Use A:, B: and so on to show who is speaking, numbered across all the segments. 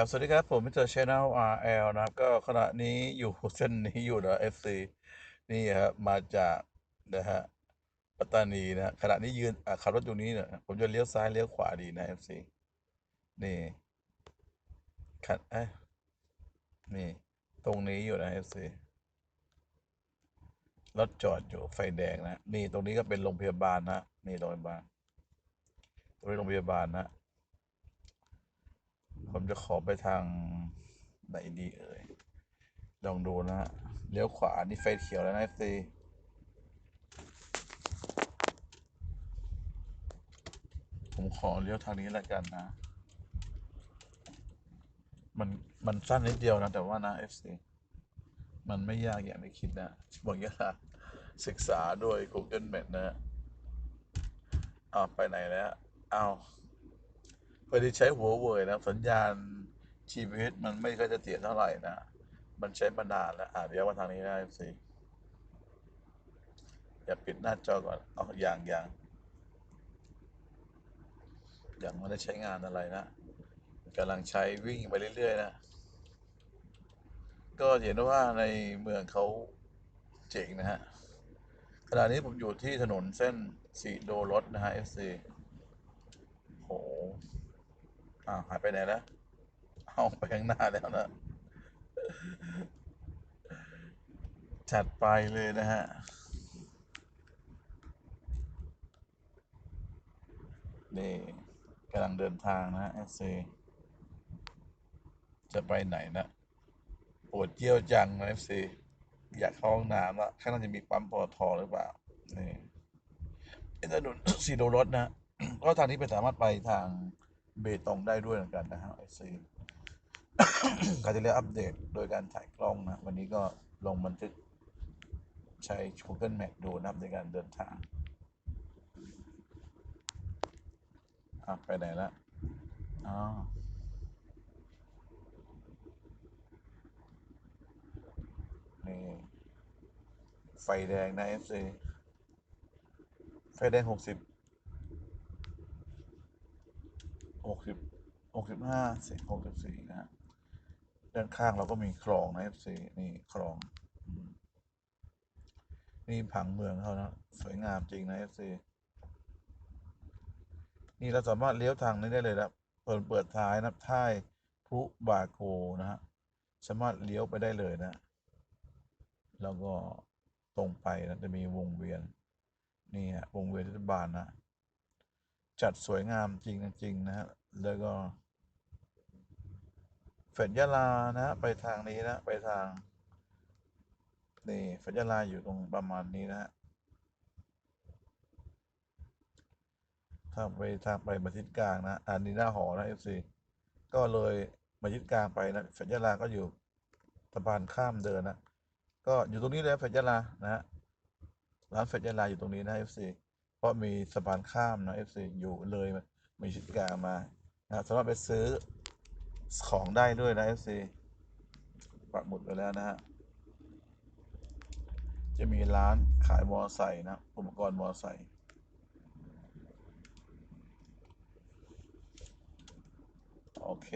A: ครับ สวัสดีครับ ผมมิสเตอร์ชแนล RL นะครับ ก็ขณะนี้อยู่เส้นนี้อยู่นะ FC นี่ครับมาจากนะฮะปัตตานีนะขณะนี้ยืนอะขับรถอยู่นี้เนี่ยผมจะเลี้ยวซ้ายเลี้ยวขวาดีนะ FC นี่ขัดเอ้นี่ ตรงนี้อยู่นะ FC รถจอดอยู่ไฟแดงนะ นี่ตรงนี้ก็เป็นโรงพยาบาลนะนี่โรงพยาบาลตรงนี้โรงพยาบาลนะ ผมจะขอไปทางไหนดีเอ่ย ลองดูนะฮะ เลี้ยวขวา นี่ไฟเขียวแล้วนะ FC ผมขอเลี้ยวทางนี้แล้วกันนะ มัน มันสั้นนิดเดียวนะ แต่ว่านะ FC มันไม่ยากอย่างที่คิดนะบอกอย่างละศึกษาด้วย Google Map นะฮะอ้าว ไปไหนแล้ว อ้าว พอดีใช้หัวเว่ยนะสัญญาณชีวิตมันไม่ค่อยจะเตียเท่าไหร่นะ มันใช้มานานแล้วอ่าเดี๋ยวมาทางนี้ได้สิอย่าปิดหน้าจอก่อนเอาอย่างอย่างอย่างไม่ได้ใช้งานอะไรนะกำลังใช้วิ่งไปเรื่อยๆนะก็เห็นว่าในเมืองเขาเจ๋งนะฮะขณะนี้ผมอยู่ที่ถนนเส้นสีโดรถนะฮะ FC โห อ้าวหายไปไหนแล้วเอาไปข้างหน้าแล้วนะ จัดไปเลยนะฮะ นี่กำลังเดินทางนะฮะ FC จะไปไหนนะปวดเยี่ยวจังนะ FC อยากเข้าห้องน้ำละข้างหน้าจะมีปั๊มปตทหรือเปล่า นี่เป็นถนนสีโดรถนะก็ทางนี้ไปสามารถไปทาง เบตงได้ด้วยเหมือนกันนะฮะ FC เขาจะเรียกอัปเดตโดยการถ่ายกล้องนะ วันนี้ก็ลงบันทึกใช้ Google Map ดูนะครับในการเดินทางอะไปไหนละอ๋อนี่ไฟแดงนะ FC ไฟแดงหกสิบ หกสิบหกสิบห้าสิหกสิบสี่นะฮะด้านข้างเราก็มีคลองนะ FC นี่คลอง นี่ผังเมืองเขานะสวยงามจริงนะ FC นี่เราสามารถเลี้ยวทางนี้ได้เลยนะเปิดเปิดท้ายนะท้ายพรุบาโกนะฮะสามารถเลี้ยวไปได้เลยนะ แล้วก็ตรงไปนะจะมีวงเวียน นี่ฮะวงเวียนเทศบาลนะ จัดสวยงามจริงจริงนะฮะแล้วก็เฟดยะลานะ ไปทางนี้นะ ไปทาง นี่เฟดยะลาอยู่ตรงประมาณนี้นะฮะถ้าไปทางไปมาทิศกลางนะ อันนี้หน้าหอนะเอฟซีก็เลยมาทิศกลางไปนะเฟดยะลาก็อยู่สะพานข้ามเดินนะ ก็อยู่ตรงนี้เลยเฟดยะลานะฮะร้านเฟดยะลาอยู่ตรงนี้นะ FC เพราะมีสะพานข้ามนะ FC อยู่เลยมีชิดกามานะสามารถไปซื้อของได้ด้วยนะ FC ปักหมุดไปแล้วนะฮะจะมีร้านขายมอไซค์นะ อุปกรณ์มอไซค์โอเค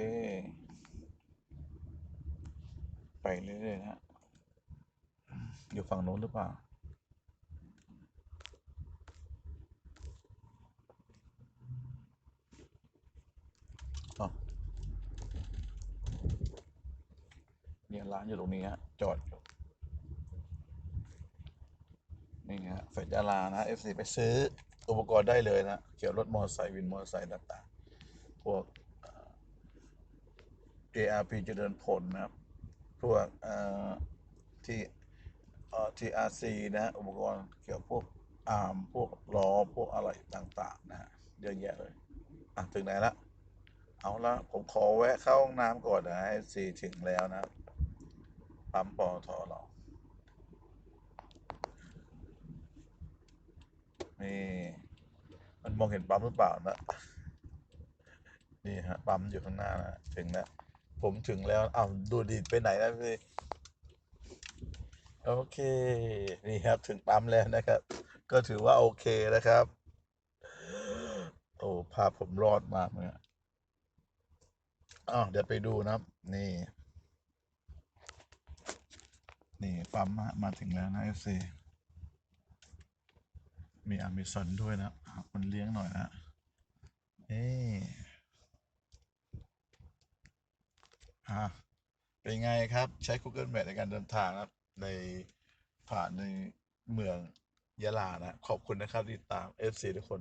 A: ไปเรื่อยๆนะฮะอยู่ฝั่งโน้นหรือเปล่า อ๋อเนี่ย ร้านอยู่ตรงนี้ฮะจอดอยู่นี่ฮะเฟดยาลานะ FC ไปซื้ออุปกรณ์ได้เลยนะเกี่ยวรถมอเตอร์ไซค์วินมอเตอร์ไซค์ต่างๆพวก JRP เจริญผลนะครับพวกที่ TRC นะอุปกรณ์เกี่ยวกับพวกอาร์มพวกล้อพวกอะไรต่างๆนะฮะเยอะแยะเลยอะถึงไหนละเอาละผมขอแวะเข้าห้องน้ำก่อนนะให้ซีถึงแล้วนะ ปั๊มปอทอเรานี่มันมองเห็นปั๊มหรือเปล่านะ นี่ฮะปั๊มอยู่ข้างหน้านะถึงแล้วผมถึงแล้วอ้าวดูดีไปไหนนะพี่โอเค นี่ครับถึงปั๊มแล้วนะครับ ก็ถือว่าโอเคนะครับ โอ้ภาพผมรอดมากเลยอะอ้าวเดี๋ยวไปดูนะ นี่ นี่ปั๊มมามาถึงแล้วนะเอฟซีมีอเมซอนด้วยนะคนเลี้ยงหน่อยนะ เอ๊ะเป็นไงครับ ใช้ Google Map ในการเดินทางนะครับ ในผ่านในเมืองยะลานะ ขอบคุณนะครับที่ตาม FC ทุกคน